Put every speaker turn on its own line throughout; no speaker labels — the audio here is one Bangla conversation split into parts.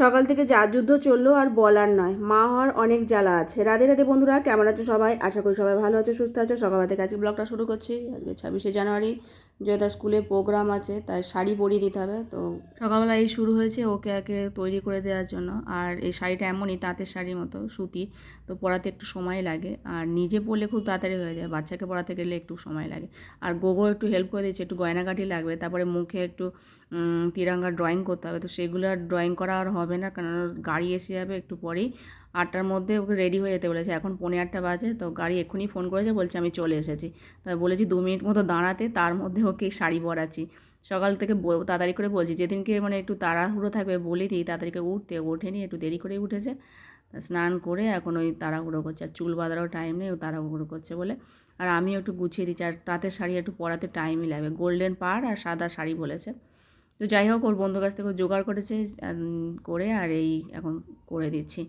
সকাল থেকে যা যুদ্ধ চলল আর বলার নয়। মা হওয়ার অনেক জ্বালা আছে। রাধে রাধে বন্ধুরা, কেমন আছো সবাই? আশা করি সবাই ভালো আছো, সুস্থ আছো। সকাল থেকে আজকে ব্লগটা শুরু করছি। আজকে ছাব্বিশে জানুয়ারি। জয়দা স্কুলে প্রোগ্রাম আছে, তাই শাড়ি পরিয়ে দিতে হবে, তো সকালবেলা এই শুরু হয়েছে ওকে একে তৈরি করে দেওয়ার জন্য। আর এই শাড়িটা এমনই তাঁতের শাড়ির মতো, সুতি, তো পরাতে একটু সময় লাগে। আর নিজে পরলে খুব তাড়াতাড়ি হয়ে যায়, বাচ্চাকে পড়াতে গেলে একটু সময় লাগে। আর গোগো একটু হেল্প করে দিচ্ছে একটু গয়নাগাটি লাগবে, তারপরে মুখে একটু তিরঙ্গা ড্রয়িং করতে হবে, তো সেগুলো আর ড্রয়িং করা আর হবে না ওর গাড়ি এসে যাবে একটু পরেই। আটটার মধ্যে ওকে রেডি হয়ে যেতে বলেছে। এখন পৌনে আটটা বাজে, তো গাড়ি এক্ষুনি ফোন করেছে, বলছে আমি চলে এসেছি। তাই বলেছি দু মিনিট মতো দাঁড়াতে, তার মধ্যে ওকে শাড়ি পরাচ্ছি। সকাল থেকে তাড়াতাড়ি করে বলছি, যেদিনকে মানে একটু তাড়াহুড়ো থাকবে বলে দিই, তাড়াতাড়ি উঠতে। ওঠেনি, একটু দেরি করেই উঠেছে। স্নান করে এখন ওই তাড়াহুড়ো করছে। আর চুল বাঁধারও টাইম নেই, ও তাড়াহুড়ো করছে বলে। আর আমি একটু গুছিয়ে দিচ্ছি। আর তাঁতের শাড়ি একটু পরাতে টাইমই লাগবে। গোল্ডেন পাড় আর সাদা শাড়ি বলেছে। তো যাই হোক, ওর বন্ধুর কাছ থেকে জোগাড় করেছে করে আর এই এখন করে দিচ্ছি।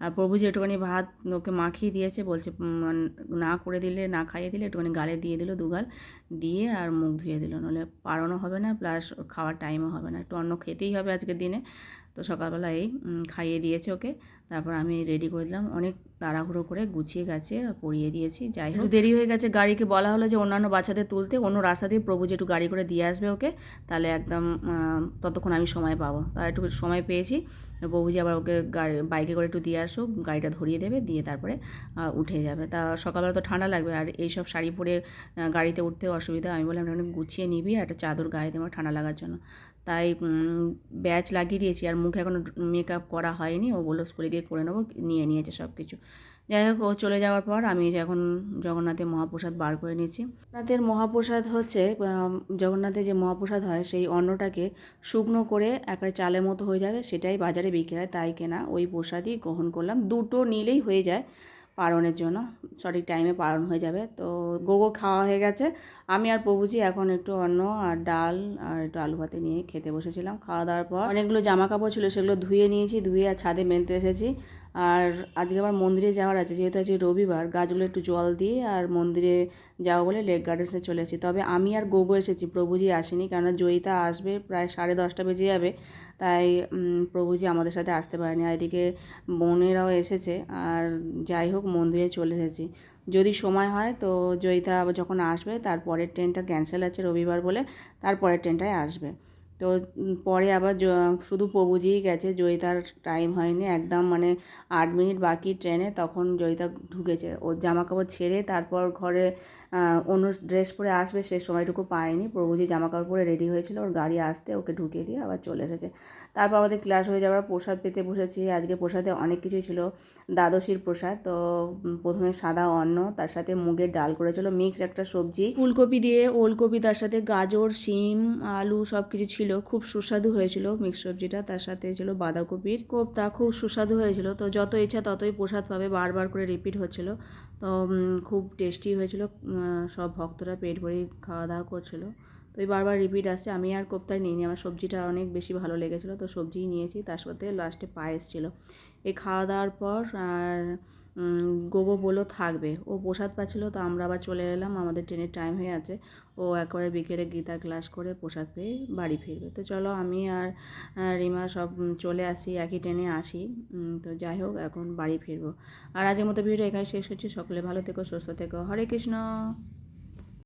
আর প্রভুজি একটুখানি ভাত ওকে মাখিয়ে দিয়েছে, বলছে না করে দিলে, না খাইয়ে দিলে একটুখানি গালে দিয়ে দিল দুগাল দিয়ে আর মুখ ধুয়ে দিল। নাহলে পারানো হবে না, প্লাস খাওয়ার টাইমও হবে না। একটু অন্য খেতেই হবে আজকের দিনে। তো সকালবেলা এই খাইয়ে দিয়েছে ওকে। তারপর আমি রেডি করে দিলাম। অনেক তাড়াহুড়ো করে গুছিয়ে গেছে পরিয়ে দিয়েছি। যাই হোক। দেরি হয়ে গেছে গাড়িকে বলা হলো যে অন্যান্য বাচ্চাদের তুলতে। অন্য রাস্তা দিয়ে প্রভু যে একটু গাড়ি করে দিয়ে আসবে ওকে, তাহলে একদম ততক্ষণ আমি সময় পাবো। তার একটু সময় পেয়েছি। প্রভুজি আবার ওকে গাড়ি, বাইকে করে একটু দিয়ে আসুক গাড়িটা ধরিয়ে দেবে, দিয়ে তারপরে উঠে যাবে। তা সকালবেলা তো ঠান্ডা লাগবে, আর এইসব শাড়ি পরে গাড়িতে উঠতে অসুবিধা। আমি বললাম গুছিয়ে নিবি, আর একটা চাদর গায়ে দেবো ঠান্ডা লাগার জন্য। তাই ব্যাচ লাগিয়ে দিয়েছি আর মুখে এখনও মেকআপ করা হয়নি। ও বলল, স্কুলে গিয়ে করে নেব, নিয়ে নিয়েছে সব কিছু যাই হোক, ও চলে যাওয়ার পর আমি এখন জগন্নাথের মহাপ্রসাদ বার করে নিয়েছি। জগন্নাথের মহাপ্রসাদ হচ্ছে জগন্নাথের যে মহাপ্রসাদ হয়, সেই অন্নটাকে শুকনো করে একেবারে চালের মতো হয়ে যাবে, সেটাই বাজারে বিক্রি হয়, তাই কেনা। ওই প্রসাদই গ্রহণ করলাম। দুটো নিলেই হয়ে যায়। পালনের জন্য। সঠিক টাইমে পালন হয়ে যাবে। তো গোগো খাওয়া হয়ে গেছে। আমি আর প্রভুজি এখন একটু অন্ন আর ডাল আর একটু আলু ভাতে নিয়ে খেতে বসেছিলাম। খাওয়া দাওয়ার পর অনেকগুলো জামা কাপড় ছিল, সেগুলো ধুয়ে নিয়েছি, ধুয়ে আর ছাদে মেলতে এসেছি। আর আজকে আবার মন্দিরে যাওয়ার আছে, যেহেতু আজকে রবিবার, গাছগুলো একটু জল দিয়ে আর মন্দিরে যাব বলে লেক গার্ডেন্সে চলে এসেছি। তবে আমি আর গোবো এসেছি, প্রভুজি আসেনি, কেননা জয়িতা আসবে প্রায় সাড়ে দশটা বেজে যাবে, তাই প্রভুজি আমাদের সাথে আসতে পারেনি। আর এদিকে বোনেরাও এসেছে, আর যাই হোক মন্দিরে চলে এসেছি। যদি সময় হয় তো জয়িতা যখন আসবে, তারপরের ট্রেনটা ক্যান্সেল আছে রবিবার বলে, তারপরের ট্রেনটায় আসবে। তো পরে আবার শুধু প্রভুজিই গেছে, জয়িতার টাইম হয়নি, একদম মানে আট মিনিট বাকি ট্রেনে তখন জয়িতা ঢুকেছে। ওর জামা কাপড় ছেড়ে তারপর ঘরে অন্য ড্রেস পরে আসবে, সে সময়টুকু পায়নি। প্রভুজি জামা কাপড় পরে রেডি হয়েছিল, ওর গাড়ি আসতে ওকে ঢুকিয়ে দিয়ে আবার চলে এসেছে। তারপর আমাদের ক্লাস হয়ে যাওয়ার প্রসাদ পেতে বসেছি। আজকে প্রসাদে অনেক কিছুই ছিল। দ্বাদশীর প্রসাদ, তো প্রথমে সাদা অন্ন, তার সাথে মুগের ডাল করেছিল মিক্স একটা সবজি। ফুলকপি দিয়ে ওলকপি, তার সাথে গাজর, শিম, আলু সব কিছু ছিল। খুব সুস্বাদু হয়েছিল মিক্স সবজিটা, তার সাথে ছিল বাঁধাকপির। কোপ্তা খুব সুস্বাদু হয়েছিল, তো যত ইচ্ছা ততই প্রসাদ পাবে, বারবার করে রিপিট হচ্ছিল। তো খুব টেস্টি হয়েছিল সব ভক্তরা পেট ভরে খাওয়া দাওয়া করছিল। তো এই বারবার রিপিট আসছে, আমি আর কোপ্তায় নিইনি, আমার সবজিটা অনেক বেশি ভালো লেগেছিলো, তো সবজিই নিয়েছি, তার সাথে লাস্টে পায়েস ছিল। এই খাওয়া দাওয়ার পর আর গোগো বলল, থাকবে। ও প্রসাদ পাচ্ছিলো, তো আমরা আবার চলে এলাম। আমাদের ট্রেনের টাইম হয়ে আছে। ও একবারে বিকেলে গীতা ক্লাস করে প্রসাদ পেয়ে বাড়ি ফিরবে। তো চলো, আমি আর রিমা সব চলে আসি, একই ট্রেনে আসি। তো যাই হোক, এখন বাড়ি ফিরবো। আর আজকের মতো ভিডিও এখানে শেষ হচ্ছে সকলে ভালো থেকো, সুস্থ থেকো। হরে কৃষ্ণ!